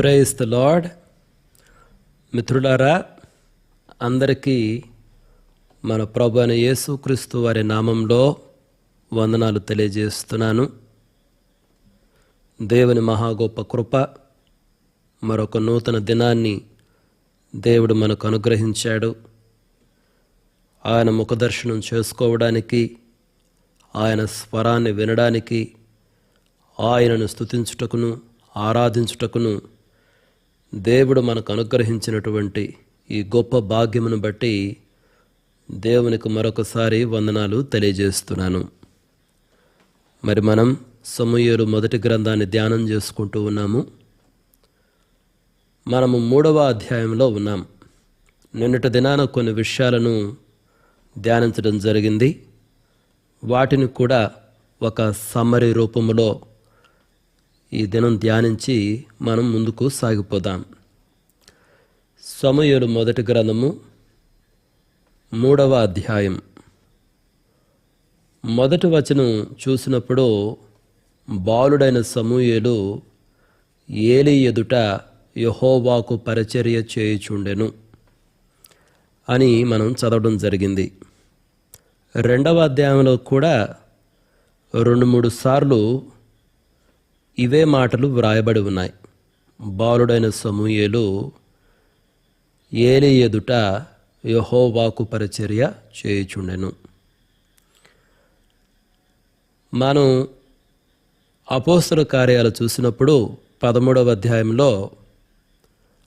Praise the lord మిత్రులారా అందరికీ మన ప్రభు అయిన యేసుక్రీస్తు వారి నామంలో వందనాలు తెలియజేస్తున్నాను. దేవుని మహాగోప కృప మరొక నూతన దినాన్ని దేవుడు మనకు అనుగ్రహించాడు. ఆయన ముఖదర్శనం చేసుకోవడానికి ఆయన స్వరాన్ని వినడానికి ఆయనను స్తుతించుటకును ఆరాధించుటకును దేవుడు మనకు అనుగ్రహించినటువంటి ఈ గొప్ప భాగ్యమును బట్టి దేవునికి మరొకసారి వందనాలు తెలియజేస్తున్నాను. మరి మనం సమూహలు మొదటి గ్రంథాన్ని ధ్యానం చేసుకుంటూ ఉన్నాము. మనము మూడవ అధ్యాయంలో ఉన్నాం. నిన్నటి దినాన కొన్ని విషయాలను ధ్యానించడం జరిగింది. వాటిని కూడా ఒక సమ్మరి రూపంలో ఈ దినం ధ్యానించి మనం ముందుకు సాగిపోదాం. సమయుడు మొదటి గ్రంథము మూడవ అధ్యాయం. మొదటి వచనం చూసినప్పుడు బాలుడైన సమూయేలు ఏలి ఎదుట యహోవాకు పరిచర్య చేయుచుండెను అని మనం చదవడం జరిగింది. రెండవ అధ్యాయంలో కూడా రెండు మూడు సార్లు ఇవే మాటలు వ్రాయబడి ఉన్నాయి. బాలుడైన సమూయేలు ఏలి ఎదుట యహోవాకు పరిచర్య చేయుచుండెను. మనం అపోస్తుల కార్యాలు చూసినప్పుడు పదమూడవ అధ్యాయంలో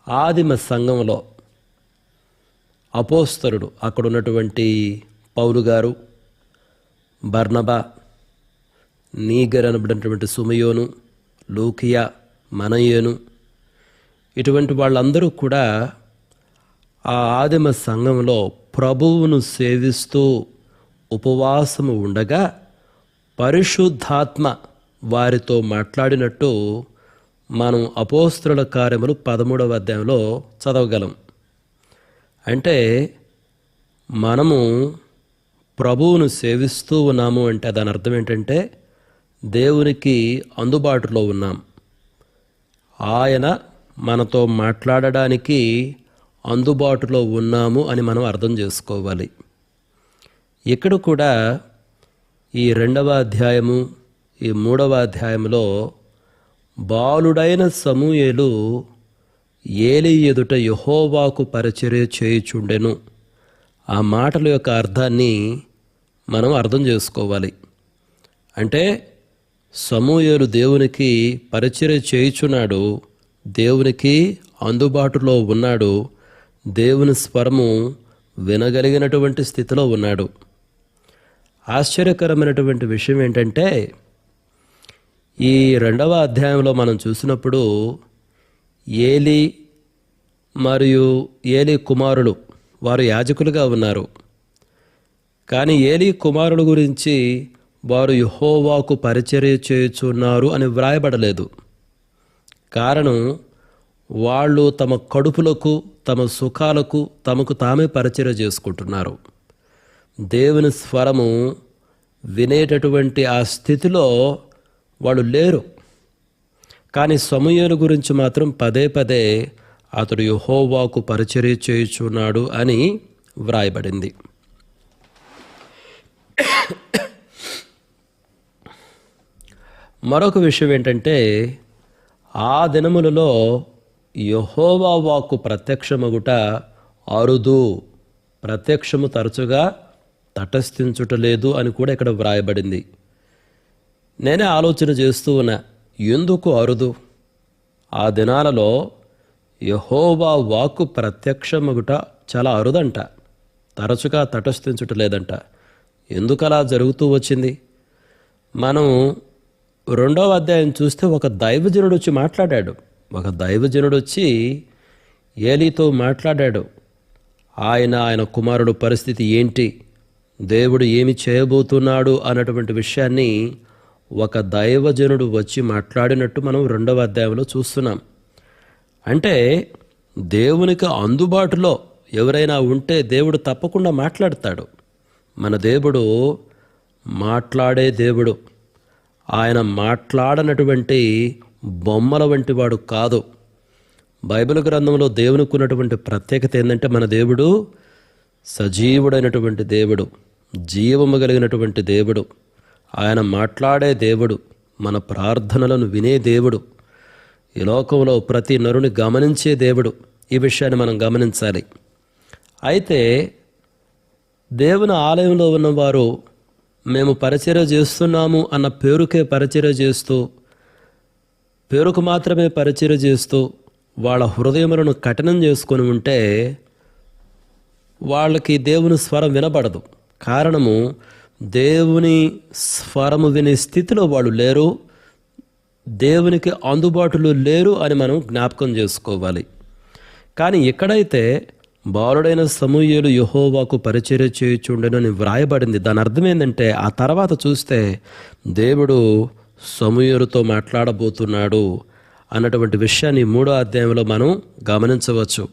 ఆదిమ సంఘంలో అపోస్తరుడు అక్కడ ఉన్నటువంటి పౌలు గారు బర్నబా నీగర్ అనబడినటువంటి సుమయోను లూకియా మనయేను. ఇటువంటి వాళ్ళందరూ కూడా ఆ ఆదిమ సంఘంలో ప్రభువును సేవిస్తూ ఉపవాసము ఉండగా పరిశుద్ధాత్మ వారితో మాట్లాడినట్టు మనం అపోస్త్రుల కార్యములు పదమూడవ అధ్యాయంలో చదవగలం. అంటే మనము ప్రభువును సేవిస్తూ ఉన్నాము అంటే దాని అర్థం ఏంటంటే దేవునికి అందుబాటులో ఉన్నాం. ఆయన మనతో మాట్లాడడానికి అందుబాటులో ఉన్నాము అని మనం అర్థం చేసుకోవాలి. ఇక్కడ కూడా ఈ రెండవ అధ్యాయము ఈ మూడవ అధ్యాయంలో బాలుడైన సమూయేలు ఏలి ఎదుట యహోవాకు పరిచర్య చేయుచుండెను. ఆ మాటల యొక్క అర్థాన్ని మనం అర్థం చేసుకోవాలి. అంటే సమూయేలు దేవునికి పరిచర్య చేయుచున్నాడు దేవునికి అందుబాటులో ఉన్నాడు దేవుని స్వరము వినగలిగినటువంటి స్థితిలో ఉన్నాడు. ఆశ్చర్యకరమైనటువంటి విషయం ఏంటంటే ఈ రెండవ అధ్యాయంలో మనం చూసినప్పుడు ఏలి మరియు ఏలి కుమారులు వారు యాజకులుగా ఉన్నారు. కానీ ఏలి కుమారుల గురించి వారు యహోవాకు పరిచర్య చేయుచున్నారు అని వ్రాయబడలేదు. కారణం వాళ్ళు తమ కడుపులకు తమ సుఖాలకు తమకు తామే పరిచర్య చేసుకుంటున్నారు. దేవుని స్వరము వినేటటువంటి ఆ స్థితిలో వాళ్ళు లేరు. కానీ సమూహలు గురించి మాత్రం పదే పదే అతడు యహోవాకు పరిచర్య చేయుచున్నాడు అని వ్రాయబడింది. మరొక విషయం ఏంటంటే ఆ దినములలో యహోవా వాక్కు ప్రత్యక్షమగుట అరుదు. ప్రత్యక్షము తరచుగా తటస్థించుటలేదు అని కూడా ఇక్కడ వ్రాయబడింది. నేనే ఆలోచన చేస్తూ ఉన్నా ఎందుకు అరుదు? ఆ దినాలలో యహోవా వాక్కు ప్రత్యక్షమగుట చాలా అరుదంట. తరచుగా తటస్థించుటలేదంట ఎందుకలా జరుగుతూ వచ్చింది? మనం రెండవ అధ్యాయం చూస్తే ఒక దైవజనుడు వచ్చి మాట్లాడాడు. ఒక దైవజనుడు వచ్చి ఏలీతో మాట్లాడాడు. ఆయన ఆయన కుమారుడు పరిస్థితి ఏంటి? దేవుడు ఏమి చేయబోతున్నాడు అన్నటువంటి విషయాన్ని ఒక దైవజనుడు వచ్చి మాట్లాడినట్టు మనం రెండవ అధ్యాయంలో చూస్తున్నాం. అంటే దేవునికి అందుబాటులో ఎవరైనా ఉంటే దేవుడు తప్పకుండా మాట్లాడతాడు. మన దేవుడు మాట్లాడే దేవుడు. ఆయన మాట్లాడనటువంటి బొమ్మల వంటి వాడు కాదు. బైబిల్ గ్రంథంలో దేవునికి ఉన్నటువంటి ప్రత్యేకత ఏంటంటే మన దేవుడు సజీవుడైనటువంటి దేవుడు జీవము కలిగినటువంటి దేవుడు. ఆయన మాట్లాడే దేవుడు మన ప్రార్థనలను వినే దేవుడు. ఈ లోకంలో ప్రతి నరుని గమనించే దేవుడు. ఈ విషయాన్ని మనం గమనించాలి. అయితే దేవుని ఆలయంలో ఉన్నవారు మేము పరిచర్య చేస్తున్నాము అన్న పేరుకే పరిచర్య చేస్తూ పేరుకు మాత్రమే పరిచర్య చేస్తూ వాళ్ళ హృదయములను కఠినం చేసుకొని ఉంటే వాళ్ళకి దేవుని స్వరం వినబడదు. కారణము దేవుని స్వరము వినే స్థితిలో వాళ్ళు లేరు దేవునికి అందుబాటులో లేరు అని మనం జ్ఞాపకం చేసుకోవాలి. కానీ ఎక్కడైతే బాలుడైన సమూహలు యహోవాకు పరిచర్య చేయుచుండెనని వ్రాయబడింది. దాని అర్థం ఏంటంటే ఆ తర్వాత చూస్తే దేవుడు సమూహలతో మాట్లాడబోతున్నాడు అన్నటువంటి విషయాన్ని మూడో అధ్యాయంలో మనం గమనించవచ్చు.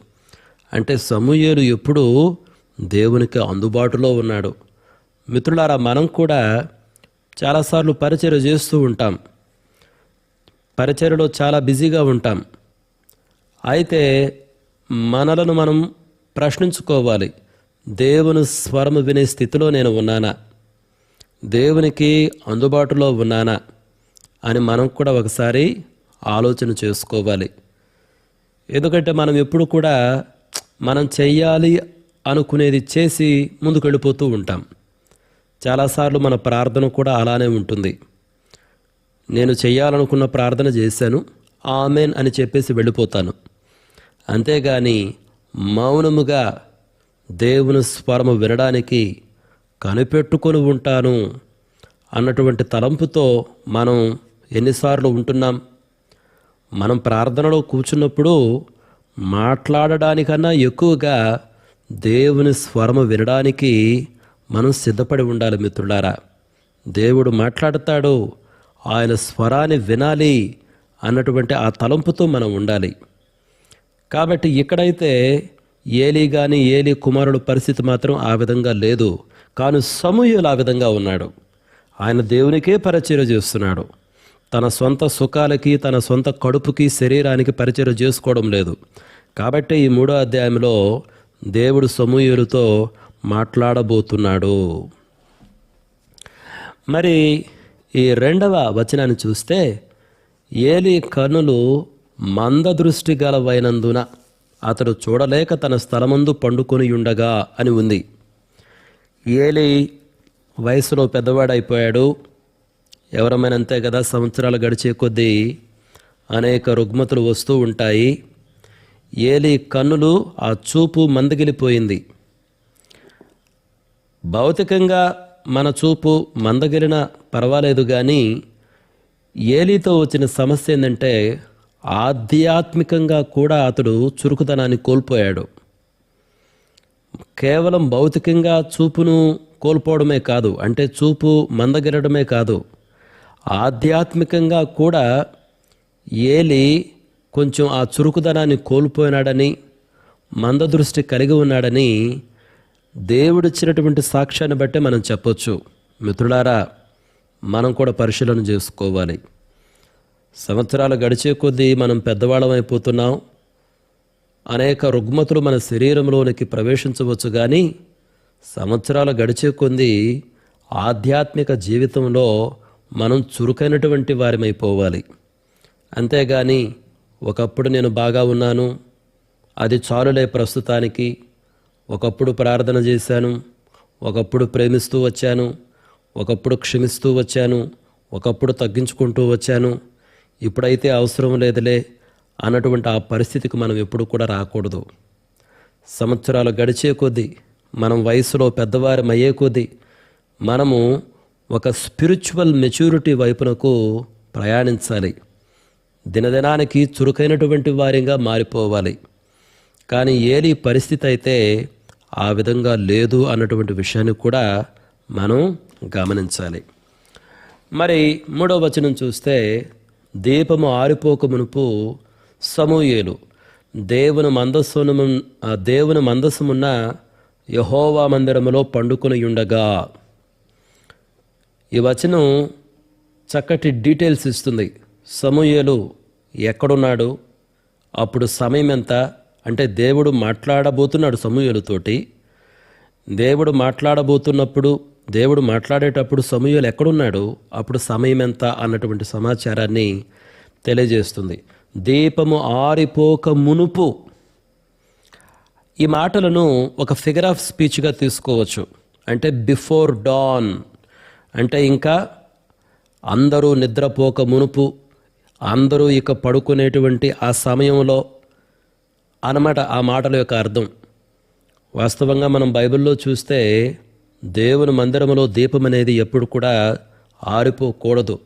అంటే సమూహలు ఎప్పుడు దేవునికి అందుబాటులో ఉన్నాడు. మిత్రులారా మనం కూడా చాలాసార్లు పరిచర్య చేస్తూ ఉంటాం. పరిచర్యలో చాలా బిజీగా ఉంటాం. అయితే మనలను మనం ప్రశ్నించుకోవాలి. దేవుని స్వరము వినే స్థితిలో నేను ఉన్నానా? దేవునికి అందుబాటులో ఉన్నానా? అని మనం కూడా ఒకసారి ఆలోచన చేసుకోవాలి. ఎందుకంటే మనం ఎప్పుడు కూడా మనం చెయ్యాలి అనుకునేది చేసి ముందుకు వెళ్ళిపోతూ ఉంటాం. చాలాసార్లు మన ప్రార్థన కూడా అలానే ఉంటుంది. నేను చెయ్యాలనుకున్న ప్రార్థన చేశాను. ఆమెన్ అని చెప్పేసి వెళ్ళిపోతాను. అంతేగాని మౌనముగా దేవుని స్వరము వినడానికి కనిపెట్టుకొని ఉంటాను అన్నటువంటి తలంపుతో మనం ఎన్నిసార్లు ఉంటున్నాం. మనం ప్రార్థనలో కూర్చున్నప్పుడు మాట్లాడడానికన్నా ఎక్కువగా దేవుని స్వరము వినడానికి మనం సిద్ధపడి ఉండాలి మిత్రులారా. దేవుడు మాట్లాడతాడు ఆయన స్వరాన్ని వినాలి అన్నటువంటి ఆ తలంపుతో మనం ఉండాలి. కాబట్టి ఇక్కడైతే ఏలి కానీ ఏలి కుమారుడు పరిస్థితి మాత్రం ఆ విధంగా లేదు. కానీ సమూహలు ఆ విధంగా ఉన్నాడు. ఆయన దేవునికే పరిచయం చేస్తున్నాడు. తన సొంత సుఖాలకి తన సొంత కడుపుకి శరీరానికి పరిచయం చేసుకోవడం లేదు. కాబట్టి ఈ మూడో అధ్యాయంలో దేవుడు సమూహులతో మాట్లాడబోతున్నాడు. మరి ఈ రెండవ వచనాన్ని చూస్తే ఏలి కనులు మందదృష్టి గలవైనందున అతడు చూడలేక తన స్థలమందు పండుకొని ఉండగా అని ఉంది. ఏలి వయసులో పెద్దవాడైపోయాడు. ఎవరమైనా అంతే కదా సంవత్సరాలు గడిచే కొద్దీ అనేక రుగ్మతులు వస్తూ ఉంటాయి. ఏలి కన్నులు ఆ చూపు మందగిలిపోయింది. భౌతికంగా మన చూపు మందగిలిన పర్వాలేదు కానీ ఏలితో వచ్చిన సమస్య ఏంటంటే ఆధ్యాత్మికంగా కూడా అతడు చురుకుదనాన్ని కోల్పోయాడు. కేవలం భౌతికంగా చూపును కోల్పోవడమే కాదు అంటే చూపు మందగిరడమే కాదు ఆధ్యాత్మికంగా కూడా ఏలి కొంచెం ఆ చురుకుదనాన్ని కోల్పోయినాడని మందదృష్టి కలిగి ఉన్నాడని దేవుడిచ్చినటువంటి సాక్ష్యాన్ని బట్టే మనం చెప్పొచ్చు. మిత్రులారా మనం కూడా పరిశీలన చేసుకోవాలి. సంవత్సరాలు గడిచే కొద్దీ మనం పెద్దవాళ్ళం అయిపోతున్నాం అనేక రుగ్మతులు మన శరీరంలోనికి ప్రవేశించవచ్చు కానీ సంవత్సరాలు గడిచే కొద్దీ ఆధ్యాత్మిక జీవితంలో మనం చురుకైనటువంటి వారిమైపోవాలి. అంతేగాని ఒకప్పుడు నేను బాగా ఉన్నాను అది చాలులే ప్రస్తుతానికి. ఒకప్పుడు ప్రార్థన చేశాను ఒకప్పుడు ప్రేమిస్తూ వచ్చాను ఒకప్పుడు క్షమిస్తూ వచ్చాను ఒకప్పుడు తగ్గించుకుంటూ వచ్చాను ఇప్పుడైతే అవసరం లేదులే అన్నటువంటి ఆ పరిస్థితికి మనం ఎప్పుడు కూడా రాకూడదు. సంవత్సరాలు గడిచే కొద్దీ మనం వయసులో పెద్దవారం అయ్యే కొద్దీ మనము ఒక స్పిరిచువల్ మెచ్యూరిటీ వైపునకు ప్రయాణించాలి. దినదినానికి చురుకైనటువంటి వారిగా మారిపోవాలి. కానీ ఏలి పరిస్థితి అయితే ఆ విధంగా లేదు అన్నటువంటి విషయాన్ని కూడా మనం గమనించాలి. మరి మూడవ వచనం చూస్తే దీపము ఆరిపోక మునుపు సమూయేలు దేవుని మందస్సును ఆ దేవుని మందస్సుమున్న యహోవా మందిరములో పండుకొని ఉండగా ఈ వచనం చక్కటి డీటెయిల్స్ ఇస్తుంది. సమూయేలు ఎక్కడున్నాడు? అప్పుడు సమయం ఎంత? అంటే దేవుడు మాట్లాడబోతున్నాడు సమూహలతోటి దేవుడు మాట్లాడబోతున్నప్పుడు దేవుడు మాట్లాడేటప్పుడు సమూహలు ఎక్కడున్నాడు? అప్పుడు సమయం ఎంత అన్నటువంటి సమాచారాన్ని తెలియజేస్తుంది. దీపము ఆరిపోక మునుపు ఈ మాటలను ఒక ఫిగర్ ఆఫ్ స్పీచ్గా తీసుకోవచ్చు. అంటే బిఫోర్ డాన్ అంటే ఇంకా అందరూ నిద్రపోక మునుపు అందరూ ఇక పడుకునేటువంటి ఆ సమయంలో అన్నమాట ఆ మాటల యొక్క అర్థం. వాస్తవంగా మనం బైబిల్లో చూస్తే దేవుని మందిరములో దీపం అనేది ఎప్పుడు కూడా ఆరిపోకూడదు.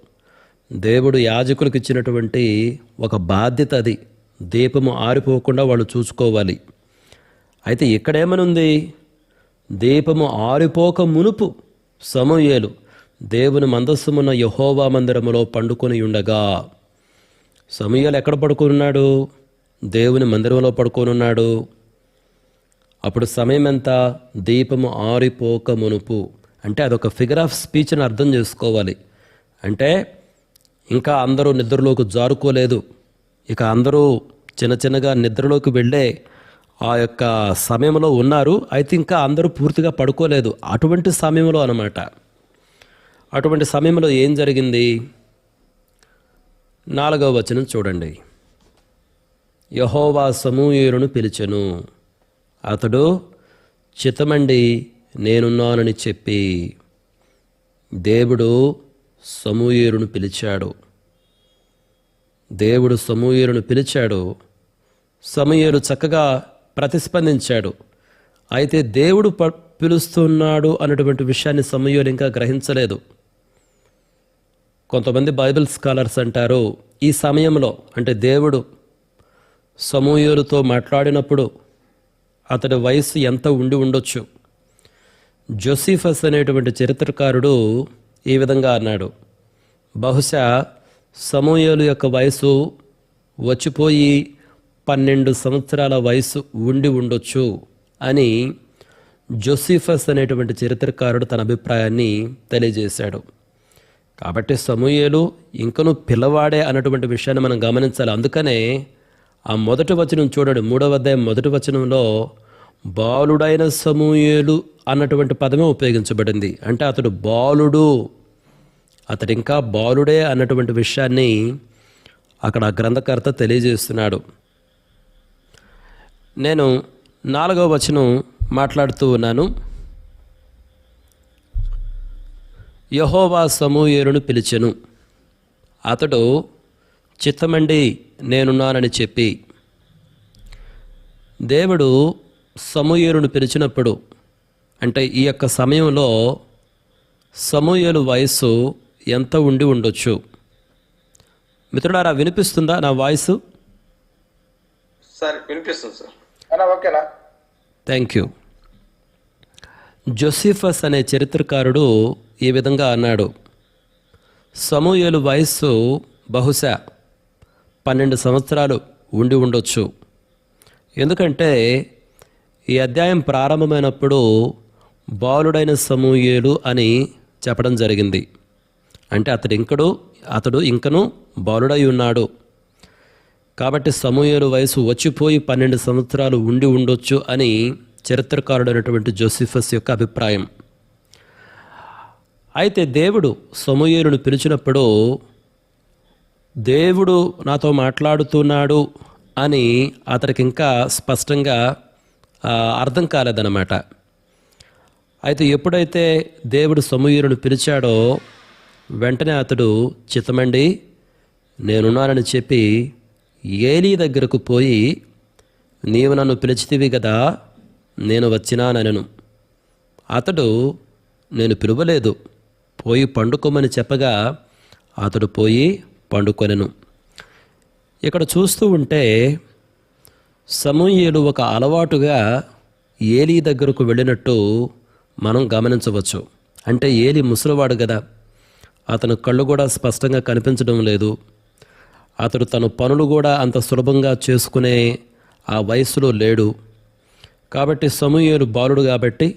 దేవుడు యాజకులకు ఇచ్చినటువంటి ఒక బాధ్యత అది. దీపము ఆరిపోకుండా వాళ్ళు చూసుకోవాలి. అయితే ఇక్కడేమనుంది? దీపము ఆరిపోక మునుపు సమూయేలు దేవుని మందస్సుమున్న యహోవా మందిరములో పండుకొని ఉండగా. సమూయేలు ఎక్కడ పడుకున్నాడు దేవుని మందిరంలో పడుకోనున్నాడు అప్పుడు సమయం ఎంత దీపము ఆరిపోక మునుపు. అంటే అదొక ఫిగర్ ఆఫ్ స్పీచ్ని అర్థం చేసుకోవాలి. అంటే ఇంకా అందరూ నిద్రలోకి జారుకోలేదు. ఇక అందరూ చిన్న చిన్నగా నిద్రలోకి వెళ్ళే ఆ యొక్క సమయంలో ఉన్నారు. అయితే ఇంకా అందరూ పూర్తిగా పడుకోలేదు. అటువంటి సమయంలో అనమాట అటువంటి సమయంలో ఏం జరిగింది? నాలుగవ వచనం చూడండి. యహోవా సమూహేరును పిలిచెను. అతడు చితమండి నేనున్నానని చెప్పి దేవుడు సమూయేరును పిలిచాడు. దేవుడు సమూయేరును పిలిచాడు. సమూయేరు చక్కగా ప్రతిస్పందించాడు. అయితే దేవుడు ప పిలుస్తున్నాడు అన్నటువంటి విషయాన్ని సమూయేరు ఇంకా గ్రహించలేదు. కొంతమంది బైబిల్ స్కాలర్స్ అంటారు ఈ సమయంలో అంటే దేవుడు సమూయేరుతో మాట్లాడినప్పుడు అతడి వయసు ఎంత ఉండి ఉండొచ్చు? జోసిఫస్ అనేటువంటి చరిత్రకారుడు ఈ విధంగా అన్నాడు. బహుశా సమూహలు యొక్క వయసు వచ్చిపోయి పన్నెండు సంవత్సరాల వయసు ఉండి ఉండొచ్చు అని జోసిఫస్ అనేటువంటి చరిత్రకారుడు తన అభిప్రాయాన్ని తెలియజేశాడు. కాబట్టి సమూయేలు ఇంకను పిల్లవాడే అన్నటువంటి విషయాన్ని మనం గమనించాలి. అందుకనే ఆ మొదటి వచనం చూడండి మూడవ అధ్యాయం మొదటి వచనంలో బాలుడైన సమూయేలు అన్నటువంటి పదమే ఉపయోగించబడింది. అంటే అతడు బాలుడు అతడు ఇంకా బాలుడే అన్నటువంటి విషయాన్ని అక్కడ గ్రంథకర్త తెలియజేస్తున్నాడు. నేను నాలుగవ వచనం మాట్లాడుతూ ఉన్నాను. యహోవా సమూయేలును పిలిచెను. అతడు చిత్తమండి నేనున్నానని చెప్పి. దేవుడు సమూయేలును పిలిచినప్పుడు అంటే ఈ యొక్క సమయంలో సమూయేలు వయస్సు ఎంత ఉండి ఉండొచ్చు? మిత్రుడారా వినిపిస్తుందా నా వాయిస్ సార్ వినిపిస్తుంది సార్. అన్నా ఓకేనా? థ్యాంక్ యూ జోసిఫస్ అనే చరిత్రకారుడు ఈ విధంగా అన్నాడు. సమూయేలు వయస్సు బహుశా పన్నెండు సంవత్సరాలు ఉండి ఉండొచ్చు. ఎందుకంటే ఈ అధ్యాయం ప్రారంభమైనప్పుడు బాలుడైన సమూయేలు అని చెప్పడం జరిగింది. అంటే అతడు ఇంకడు అతడు ఇంకను బాలుడై ఉన్నాడు. కాబట్టి సమూయేలు వయసు వచ్చిపోయి పన్నెండు సంవత్సరాలు ఉండి ఉండొచ్చు అని చరిత్రకారుడైనటువంటి జోసిఫస్ యొక్క అభిప్రాయం. అయితే దేవుడు సమూయేలును పిలిచినప్పుడు దేవుడు నాతో మాట్లాడుతున్నాడు అని అతనికి ఇంకా స్పష్టంగా అర్థం కాలేదన్నమాట. అయితే ఎప్పుడైతే దేవుడు సమూయేలును పిలిచాడో వెంటనే అతడు చిత్తమండి నేనున్నానని చెప్పి ఏలీ దగ్గరకు పోయి నీవు నన్ను పిలిచితివి కదా నేను వచ్చినానను అతడు నేను పిలువలేదు పోయి పండుకోమని చెప్పగా అతడు పోయి పండుకొనెను. ఇక్కడ చూస్తూ ఉంటే సమూహేలు ఒక అలవాటుగా ఏలీ దగ్గరకు వెళ్ళినట్టు మనం గమనించవచ్చు. అంటే ఏలి ముసలివాడు కదా. అతను కళ్ళు కూడా స్పష్టంగా కనిపించడం లేదు. అతడు తన పనులు కూడా అంత సులభంగా చేసుకునే ఆ వయస్సులో లేడు. కాబట్టి సమూహేలు బాలుడు కాబట్టి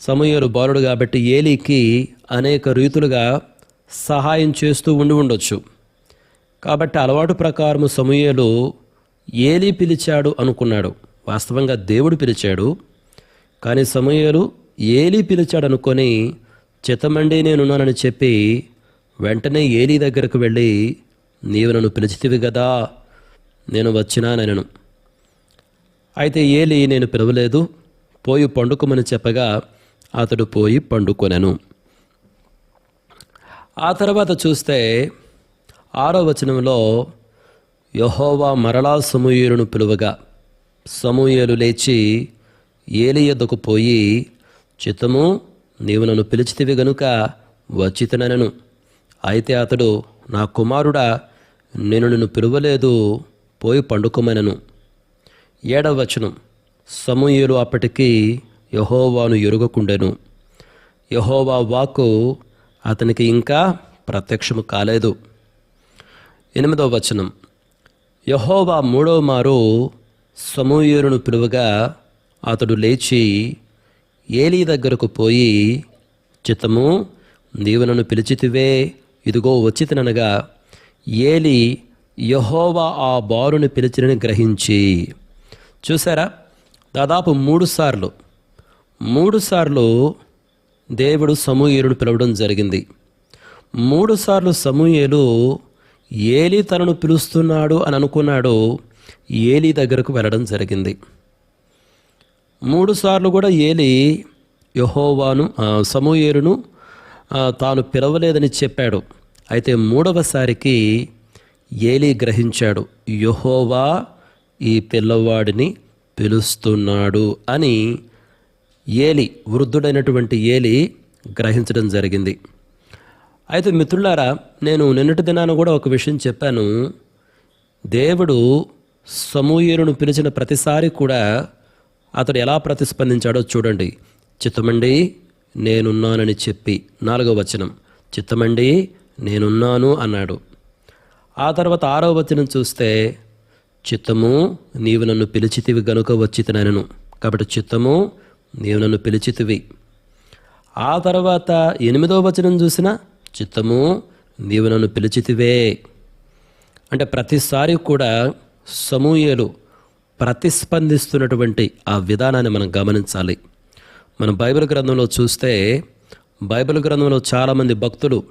సమూహేలు బాలుడు కాబట్టి ఏలికి అనేక రీతులుగా సహాయం చేస్తూ ఉండి ఉండొచ్చు. కాబట్టి అలవాటు ప్రకారం సమూహలు ఏలి పిలిచాడు అనుకున్నాడు. వాస్తవంగా దేవుడు పిలిచాడు. కానీ సమూహలు ఏలి పిలిచాడు అనుకొని చిత్తమండి నేనున్నానని చెప్పి వెంటనే ఏలి దగ్గరకు వెళ్ళి నీవు నన్ను పిలిచితివి కదా నేను వచ్చినానను అయితే ఏలి నేను పిలవలేదు. పోయి పండుకోమని చెప్పగా అతడు పోయి పండుకొనెను. ఆ తర్వాత చూస్తే ఆరో వచనంలో యహోవా మరలా సమూయేలును పిలువగా సమూయేలు లేచి ఏలి పోయి చిత్తము నీవు నన్ను పిలిచితివి గనుక వచ్చితనను అయితే అతడు నా కుమారుడా నేను నిన్ను పిలువలేదు పోయి పండుకోమనను ఏడవ వచనం సమూయేలు అప్పటికి యహోవాను ఎరుగకుండెను. యహోవా వాకు అతనికి ఇంకా ప్రత్యక్షము కాలేదు. ఎనిమిదవ వచనం. యహోవా మూడవ మారు సమూయేలును పిలువగా అతడు లేచి ఏలీ దగ్గరకు పోయి చిత్తము నీవు నన్ను పిలిచితివే ఇదిగో వచ్చితననగా ఏలి యహోవా ఆ బారుని పిలిచినని గ్రహించి. చూసారా దాదాపు మూడు సార్లు మూడు సార్లు దేవుడు సమూయేలును పిలవడం జరిగింది. మూడుసార్లు సమూయేలు ఏలి తనను పిలుస్తున్నాడు అని అనుకున్నాడు. ఏలి దగ్గరకు వెళ్ళడం జరిగింది. మూడుసార్లు కూడా ఏలి యహోవాను ఆ, సమూయేలును తాను పిలవలేదని చెప్పాడు. అయితే మూడవసారికి ఏలి గ్రహించాడు. యహోవా ఈ పిల్లవాడిని పిలుస్తున్నాడు అని ఏలి వృద్ధుడైనటువంటి ఏలి గ్రహించడం జరిగింది. అయితే మిత్రులారా నేను నిన్నటి దినాన కూడా ఒక విషయం చెప్పాను. దేవుడు సమూయేలును పిలిచిన ప్రతిసారి కూడా అతడు ఎలా ప్రతిస్పందించాడో చూడండి. చిత్తమండి నేనున్నానని చెప్పి. నాలుగో వచనం. చిత్తమండి నేనున్నాను అన్నాడు. ఆ తర్వాత ఆరో వచనం చూస్తే చిత్తము నీవు నన్ను పిలిచితివి గనుక వచ్చితనను కాబట్టి చిత్తము నీవు నన్ను పిలిచితివి. ఆ తర్వాత ఎనిమిదో వచనం చూసిన చిత్తము నీవు నన్ను పిలిచితివే. అంటే ప్రతిసారి కూడా సమూహలు ప్రతిస్పందిస్తున్నటువంటి ఆ విధానాన్ని మనం గమనించాలి. మనం బైబిల్ గ్రంథంలో చూస్తే బైబిల్ గ్రంథంలో చాలామంది భక్తులు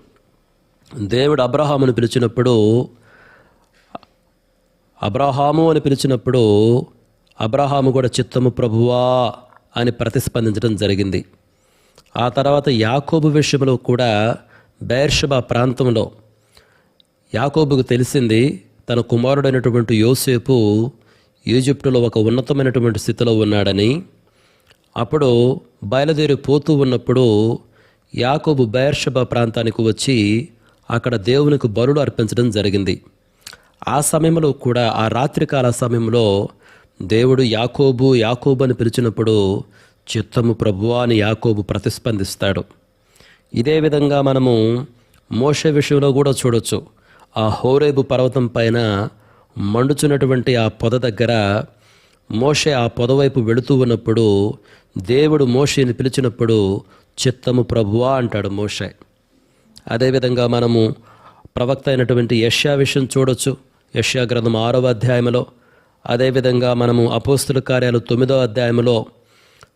దేవుడు అబ్రహామును పిలిచినప్పుడు అబ్రహాము అని పిలిచినప్పుడు అబ్రహాము కూడా చిత్తము ప్రభువా అని ప్రతిస్పందించడం జరిగింది. ఆ తర్వాత యాకోబు విషయంలో కూడా బైర్షబా ప్రాంతంలో యాకోబుకు తెలిసింది తన కుమారుడైనటువంటి యోసేపు ఈజిప్టులో ఒక ఉన్నతమైనటువంటి స్థితిలో ఉన్నాడని. అప్పుడు బయలుదేరి పోతూ ఉన్నప్పుడు యాకోబు బైర్షబా ప్రాంతానికి వచ్చి అక్కడ దేవునికి బరుడు అర్పించడం జరిగింది. ఆ సమయంలో కూడా ఆ రాత్రికాల సమయంలో దేవుడు యాకోబు యాకోబు అని పిలిచినప్పుడు చిత్తము ప్రభువా అని యాకోబు ప్రతిస్పందిస్తాడు. ఇదే విధంగా మనము మోష విషయంలో కూడా చూడొచ్చు. ఆ హోరేబు పర్వతం పైన మండుచున్నటువంటి ఆ పొద దగ్గర మోషే ఆ పొద వైపు వెళుతూ ఉన్నప్పుడు దేవుడు మోషేని పిలిచినప్పుడు చిత్తము ప్రభువా అంటాడు మోషే. అదేవిధంగా మనము ప్రవక్త అయినటువంటి యష్యా విషయం చూడొచ్చు. యష్యా గ్రంథం ఆరవ అధ్యాయంలో అదేవిధంగా మనము అపోస్తుల కార్యాలు తొమ్మిదో అధ్యాయంలో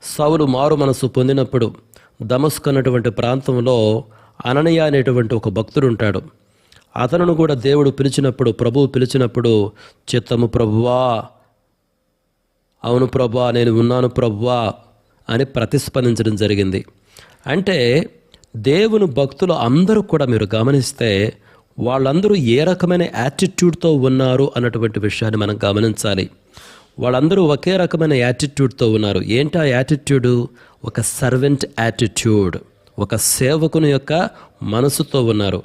సౌలు మారు మనసు పొందినప్పుడు దమస్క్ అన్నటువంటి ప్రాంతంలో అననయ అనేటువంటి ఒక భక్తుడు ఉంటాడు. అతనును కూడా దేవుడు పిలిచినప్పుడు ప్రభువు పిలిచినప్పుడు చిత్తము ప్రభువా అవును ప్రభువా నేను ఉన్నాను ప్రభువా అని ప్రతిస్పందించడం జరిగింది. అంటే దేవుని భక్తులు అందరూ కూడా మీరు గమనిస్తే వాళ్ళందరూ ఏ రకమైన యాటిట్యూడ్తో ఉన్నారు అన్నటువంటి విషయాన్ని మనం గమనించాలి. వాళ్ళందరూ ఒకే రకమైన యాటిట్యూడ్తో ఉన్నారు. ఏంటి ఆ యాటిట్యూడు ఒక సర్వెంట్ యాటిట్యూడ్ ఒక సేవకుని యొక్క మనసుతో ఉన్నారు.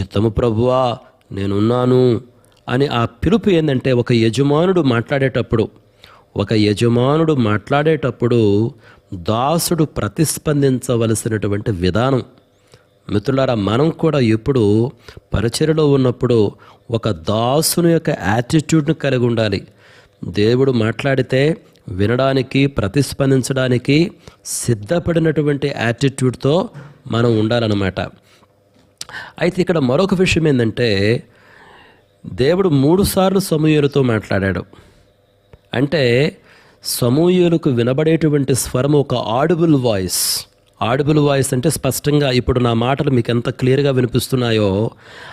చిత్తము ప్రభువా నేనున్నాను అని ఆ పిలుపు ఏంటంటే ఒక యజమానుడు మాట్లాడేటప్పుడు ఒక యజమానుడు మాట్లాడేటప్పుడు దాసుడు ప్రతిస్పందించవలసినటువంటి విధానం మిత్రులారా మనం కూడా ఎప్పుడు పరిచర్లో ఉన్నప్పుడు ఒక దాసుని యొక్క యాటిట్యూడ్ని కలిగి ఉండాలి. దేవుడు మాట్లాడితే వినడానికి ప్రతిస్పందించడానికి సిద్ధపడినటువంటి యాటిట్యూడ్తో మనం ఉండాలన్నమాట. అయితే ఇక్కడ మరొక విషయం ఏంటంటే దేవుడు మూడుసార్లు సమూహులతో మాట్లాడాడు. అంటే సమూహులకు వినబడేటువంటి స్వరం ఒక ఆడిబుల్ వాయిస్ ఆడిబుల్ వాయిస్ అంటే స్పష్టంగా ఇప్పుడు నా మాటలు మీకు ఎంత క్లియర్గా వినిపిస్తున్నాయో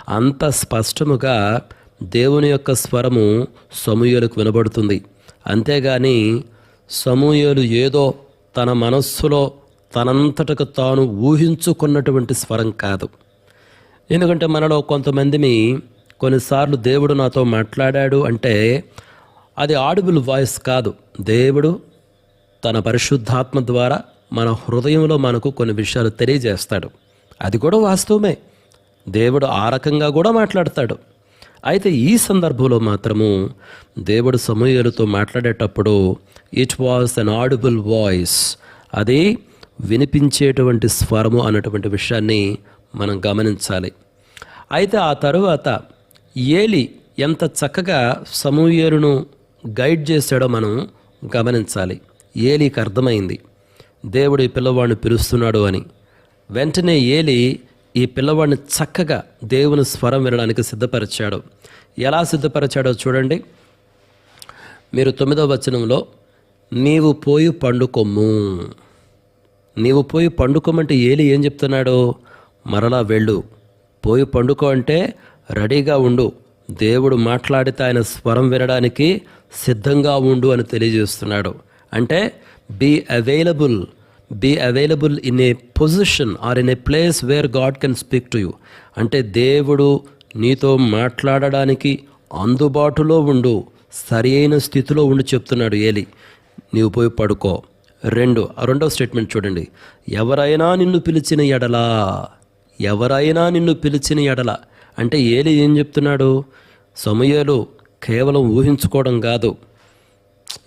అంత స్పష్టముగా దేవుని యొక్క స్వరము సమూయలకు వినబడుతుంది. అంతేగాని సమూయలు ఏదో తన మనస్సులో తనంతటకు తాను ఊహించుకున్నటువంటి స్వరం కాదు. ఎందుకంటే మనలో కొంతమందిని కొన్నిసార్లు దేవుడు నాతో మాట్లాడాడు అంటే అది ఆడిబుల్ వాయిస్ కాదు. దేవుడు తన పరిశుద్ధాత్మ ద్వారా మన హృదయంలో మనకు కొన్ని విషయాలు తెలియజేస్తాడు. అది కూడా వాస్తవమే. దేవుడు ఆ రకంగా కూడా మాట్లాడతాడు. అయితే ఈ సందర్భంలో మాత్రము దేవుడు సమూహలతో మాట్లాడేటప్పుడు it was an audible voice అది వినిపించేటువంటి స్వరము అన్నటువంటి విషయాన్ని మనం గమనించాలి. అయితే ఆ తరువాత ఏలి ఎంత చక్కగా సమూయేలును గైడ్ చేశాడో మనం గమనించాలి. ఏలికి అర్థమైంది. దేవుడు ఈ పిల్లవాడిని పిలుస్తున్నాడు అని. వెంటనే ఏలి ఈ పిల్లవాడిని చక్కగా దేవుని స్వరం వినడానికి సిద్ధపరిచాడు. ఎలా సిద్ధపరిచాడో చూడండి. మీరు తొమ్మిదవ వచనంలో నీవు పోయి పండుకొమ్ము. నీవు పోయి పండుకోమంటే ఏలి ఏం చెప్తున్నాడు? మరలా వెళ్ళు. పోయి పండుకో అంటే రెడీగా ఉండు. దేవుడు మాట్లాడితే ఆయన స్వరం వినడానికి సిద్ధంగా ఉండు అని తెలియజేస్తున్నాడు. అంటే be available be available in a position or in a place where God can speak to you అంటే దేవుడు నీతో మాట్లాడడానికి అందుబాటులో ఉండు సరి అయిన స్థితిలో ఉండి చెప్తున్నాడు ఏలి. నీవు పోయి పడుకో. రెండు రెండవ స్టేట్మెంట్ చూడండి. ఎవరైనా నిన్ను పిలిచిన ఎడలా ఎవరైనా నిన్ను పిలిచిన ఎడల. అంటే ఏలి ఏం చెప్తున్నాడు? సమయాలు కేవలం ఊహించుకోవడం కాదు.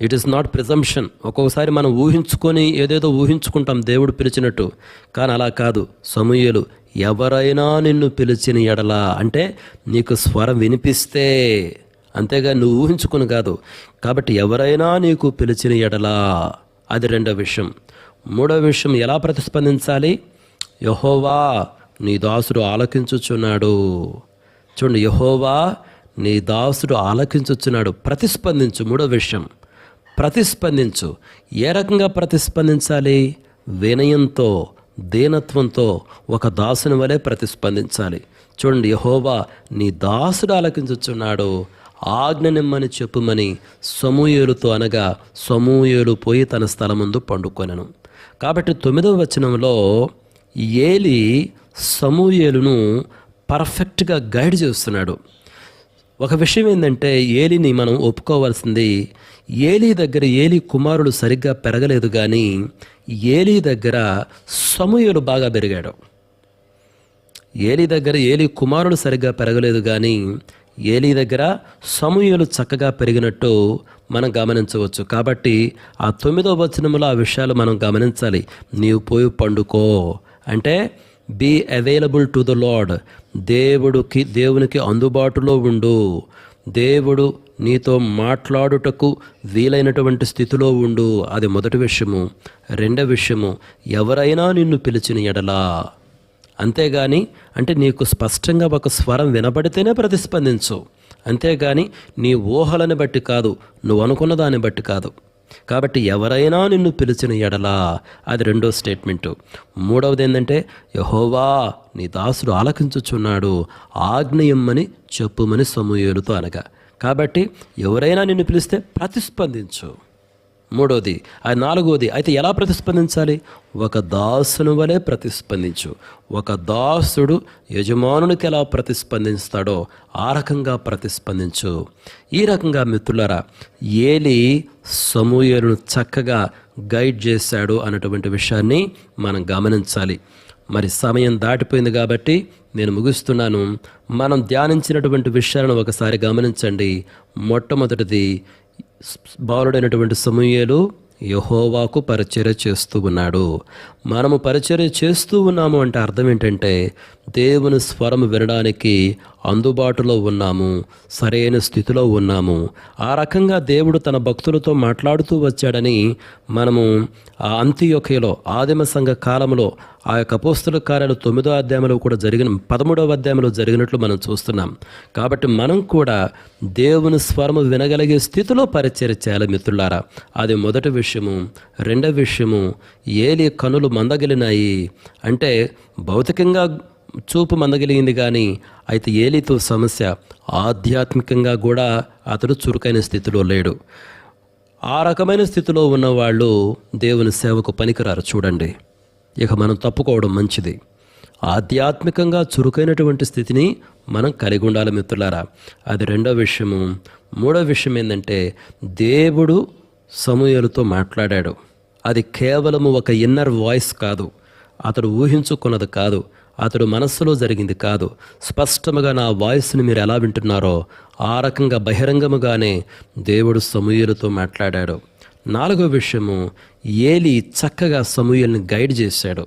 ఇట్ ఈస్ నాట్ ప్రిజంప్షన్ ఒక్కొక్కసారి మనం ఊహించుకొని ఏదేదో ఊహించుకుంటాం దేవుడు పిలిచినట్టు. కానీ అలా కాదు. సమూహలు ఎవరైనా నిన్ను పిలిచిన ఎడలా అంటే నీకు స్వరం వినిపిస్తే అంతేగా నువ్వు ఊహించుకుని కాదు. కాబట్టి ఎవరైనా నీకు పిలిచిన ఎడలా అది రెండో విషయం. మూడో విషయం ఎలా ప్రతిస్పందించాలి? యహోవా నీ దాసుడు ఆలకించుచున్నాడు. చూడండి యహోవా నీ దాసుడు ఆలకించుచున్నాడు. ప్రతిస్పందించు. మూడో విషయం. ప్రతిస్పందించు. ఏ రకంగా ప్రతిస్పందించాలి? వినయంతో దీనత్వంతో ఒక దాసుని వలె ప్రతిస్పందించాలి. చూడండి యహోవా నీ దాసుడు ఆలకించుచున్నాడు. ఆజ్ఞ నిమ్మని చెప్పుమని సమూయేలుతో అనగా సమూయేలు పోయి తన స్థలం ముందు పండుకొనను. కాబట్టి తొమ్మిదవ వచనంలో ఏలి సమూయేలును పర్ఫెక్ట్గా గైడ్ చేస్తున్నాడు. ఒక విషయం ఏంటంటే ఏలిని మనం ఒప్పుకోవాల్సింది ఏలి దగ్గర ఏలి కుమారుడు సరిగ్గా పెరగలేదు కానీ ఏలి దగ్గర సమూహలు బాగా పెరిగాడు. ఏలి దగ్గర ఏలి కుమారుడు సరిగ్గా పెరగలేదు కానీ ఏలి దగ్గర సమూహలు చక్కగా పెరిగినట్టు మనం గమనించవచ్చు. కాబట్టి ఆ తొమ్మిదో వచనంలో ఆ విషయాలు మనం గమనించాలి. నీవు పోయి పండుకో. అంటే be available to the Lord దేవుడికి దేవునికి అందుబాటులో ఉండు. దేవుడు నీతో మాట్లాడుటకు వీలైనటువంటి స్థితిలో ఉండు. అది మొదటి విషయము. రెండవ విషయము ఎవరైనా నిన్ను పిలిచిన ఎడలా. అంతేగాని అంటే నీకు స్పష్టంగా ఒక స్వరం వినబడితేనే ప్రతిస్పందించు. అంతేగాని నీ ఊహలను బట్టి కాదు నువ్వు అనుకున్న దాన్ని బట్టి కాదు. కాబట్టి ఎవరైనా నిన్ను పిలిచిన ఎడలా. అది రెండో స్టేట్మెంటు. మూడవది ఏంటంటే యహోవా నీ దాసుడు ఆలకించుచున్నాడు. ఆగ్నేయమ్మని చెప్పుమని సమూహేలుతో అనగా. కాబట్టి ఎవరైనా నిన్ను పిలిస్తే ప్రతిస్పందించు. మూడోది అది నాలుగోది అయితే ఎలా ప్రతిస్పందించాలి? ఒక దాసును వలె ప్రతిస్పందించు. ఒక దాసుడు యజమానునికి ఎలా ప్రతిస్పందిస్తాడో ఆ రకంగా ప్రతిస్పందించు. ఈ రకంగా మిత్రులరా ఏలి సమూహలను చక్కగా గైడ్ చేశాడు అన్నటువంటి విషయాన్ని మనం గమనించాలి. మరి సమయం దాటిపోయింది కాబట్టి నేను ముగిస్తున్నాను. మనం ధ్యానించినటువంటి విషయాలను ఒకసారి గమనించండి. మొట్టమొదటిది బాలుడైనటువంటి సమూహలు యహోవాకు పరిచర్య చేస్తూ ఉన్నాడు. మనము పరిచర్య చేస్తూ ఉన్నాము అంటే అర్థం ఏంటంటే దేవుని స్వరం వినడానికి అందుబాటులో ఉన్నాము సరైన స్థితిలో ఉన్నాము. ఆ రకంగా దేవుడు తన భక్తులతో మాట్లాడుతూ వచ్చాడని మనము ఆ అంత్యొకయలో ఆదిమ సంఘ కాలంలో ఆ యొక్క అపోస్తుల కార్యాలు తొమ్మిదో అధ్యాయంలో కూడా జరిగిన పదమూడవ అధ్యాయంలో జరిగినట్లు మనం చూస్తున్నాం. కాబట్టి మనం కూడా దేవుని స్వరము వినగలిగే స్థితిలో పరిచయం చేయాలి మిత్రులారా. అది మొదటి విషయము రెండవ విషయము ఏలి కనులు మందగిలినాయి. అంటే భౌతికంగా చూపు మందగిలిగింది కానీ అయితే ఏలితో సమస్య ఆధ్యాత్మికంగా కూడా అతడు చురుకైన స్థితిలో లేడు. ఆ రకమైన స్థితిలో ఉన్నవాళ్ళు దేవుని సేవకు పనికిరారు. చూడండి. ఇక మనం తప్పుకోవడం మంచిది. ఆధ్యాత్మికంగా చురుకైనటువంటి స్థితిని మనం కలిగి ఉండాలి మిత్రులారా. అది రెండో విషయము. మూడో విషయం ఏంటంటే దేవుడు సమూహలతో మాట్లాడాడు. అది కేవలము ఒక ఇన్నర్ వాయిస్ కాదు. అతడు ఊహించుకున్నది కాదు. అతడు మనస్సులో జరిగింది కాదు. స్పష్టముగా నా వాయిస్ని మీరు ఎలా వింటున్నారో ఆ రకంగా బహిరంగముగానే దేవుడు సమూహలతో మాట్లాడాడు. నాలుగో విషయము ఏలి చక్కగా సమూయల్ని గైడ్ చేశాడు.